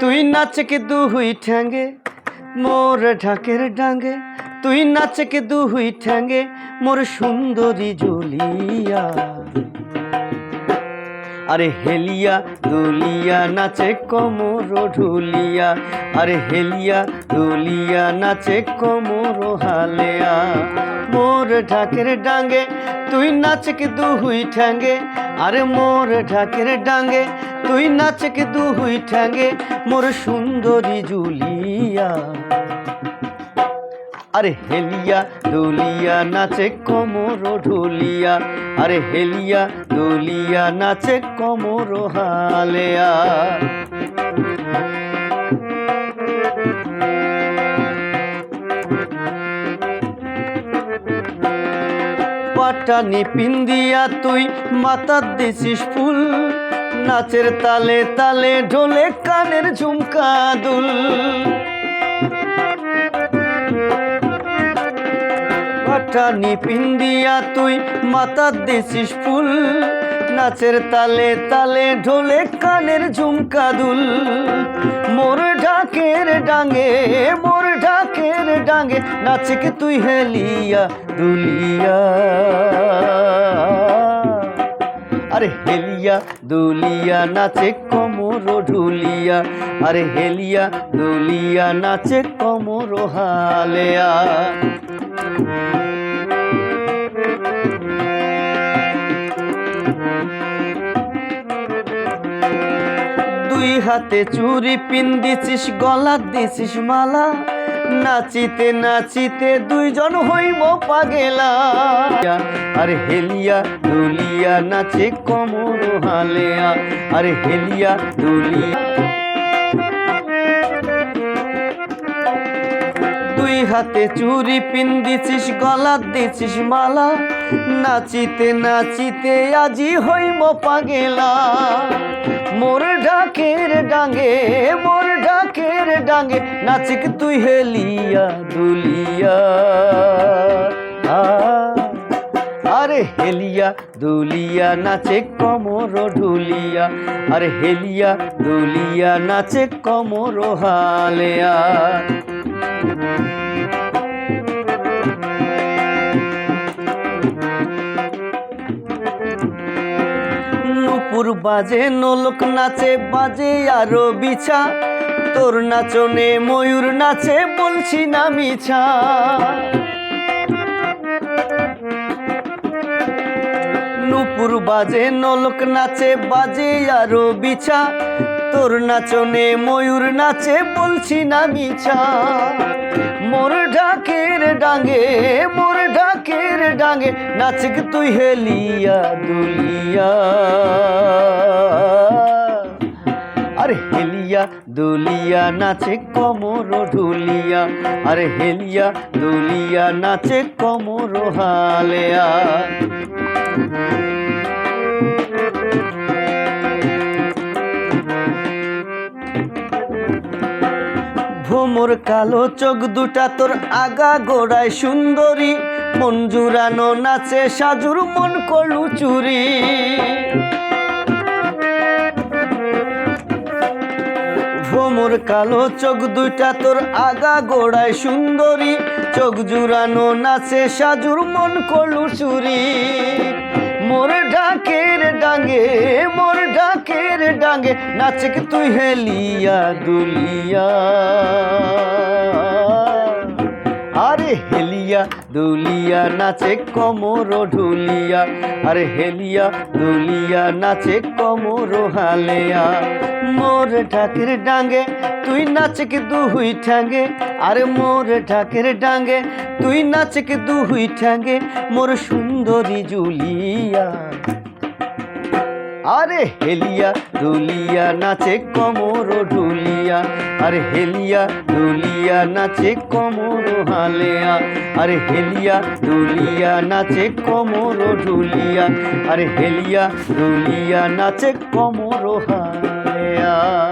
তুই নাচে কে দুহুই ঠ্যাঙ্গে মোর ঢাকের ডাঙ্গে। তুই নাচে কে দুহুই ঠ্যাঙ্গে মোর সুন্দরী জুলিয়া। আরে হেলিয়া দুলিয়া নাচে কোমর ঢুলিয়া। আরে হেলিয়া দুলিয়া নাচে কোমর হালেয়া। মোর ঢাকের ডাঙ্গে তুই নাচে কে দুহুই ঠ্যাঙ্গে। আরে মোর ঢাকের ডাঙ্গে তুই নাচে কে দুহুই ঠ্যাঙ্গে। মোর সুন্দরী জুলিয়া। আরে হেলিয়া দুলিয়া নাচে কোমর ঢুলিয়া। আরে হেলিয়া দুলিয়া নাচে কোমর হালেয়া। পাটানি পিন্দিয়া তুই মাতার দিছিস ফুল। নাচের তালে তালে ঢোলে কানের ঝুমকা দুল। পাটানি পিন্দিয়া তুই মাতার দিছিস ফুল। নাচের তালে তালে ঢোলে কানের ঝুমকা দুল। মোর ঢাকের ডাঙ্গে মোর ঢাকের ডাঙ্গে নাচকে তুই হেলিয়া দুলিয়া। আরে হেলিয়া দুলিয়া, নাচে কোমর ঢুলিয়া। আরে হেলিয়া দুলিয়া, নাচে কোমর হালেয়া। হাতে চুরি পিন দিছিস, গলা দিছিস মালা। নাচিতে নাচিতে দুইজন হইব পাগেলা। আর হেলিয়া দুলিয়া নাচে কমর হালেয়া। আর হেলিয়া দুলিয়া হাতে চুরি পিন দিছিস গলা দিছিস মালা। নাচিতে নাচিতে আজি হইম পাগেলা। মোর ঢাকের ডাঙ্গে, মোর ঢাকের ডাঙ্গে, নাচিক তুই হেলিয়া দুলিয়া। আরে হেলিয়া দুলিয়া নাচে কমর ঢুলিয়া। আরে হেলিয়া দুলিয়া নাচে কমর হালেয়া। নুপুর বাজে নোলক নাচে, বাজে আরও বিছা। তোর নাচনে ময়ূর নাচে, বলছি না মিছা। নুপুর বাজে নোলক নাচে, বাজে আরও বিছা। তোর নাচনে ময়ূর নাচে বলছি না মিছা। মোর ঢাকের ডাঙ্গে, মোর ঢাকের ডাঙ্গে, নাচক তুই হেলিয়া দুলিয়া। আরে হেলিয়া দুলিয়া, নাচে কমর ঢুলিয়া। আরে হেলিয়া দুলিয়া, নাচে কমর হালেয়া। ভোমর কালো চোখ দুটা তোর আগা গোড়ায় সুন্দরী। মন জুড়ানো নাচে সাজুর মন কলু চুরি। ভোমর কালো চোখ দুইটা তোর আগা গোড়ায় সুন্দরী। চোখ জুড়ানো নাচে সাজুর মন কলু চুরি। ঢাকের ডাঙ্গে নাচকে তুই হেলিয়া দুলিয়া? আরে হেলিয়া দুলিয়া নাচে কমর ঢুলিয়া। আরে হেলিয়া দুলিয়া নাচে কমর হালেয়া। মোর ঢাকের ডাঙ্গে তুই নাচকে দুহুই ঠ্যাঙ্গে? আরে মোর ঢাকের ডাঙ্গে তুই নাচকে দুহুই ঠ্যাঙ্গে? মোর সুন্দরী জুলিয়া। আরে হেলিয়া দুলিয়া নাচে কমর ঢুলিয়া। আরে হেলিয়া দুলিয়া নাচে কমর হালেয়া। আরে হেলিয়া দুলিয়া নাচে কমর ঢুলিয়া। আরে হেলিয়া দুলিয়া নাচে কমর হালেয়া।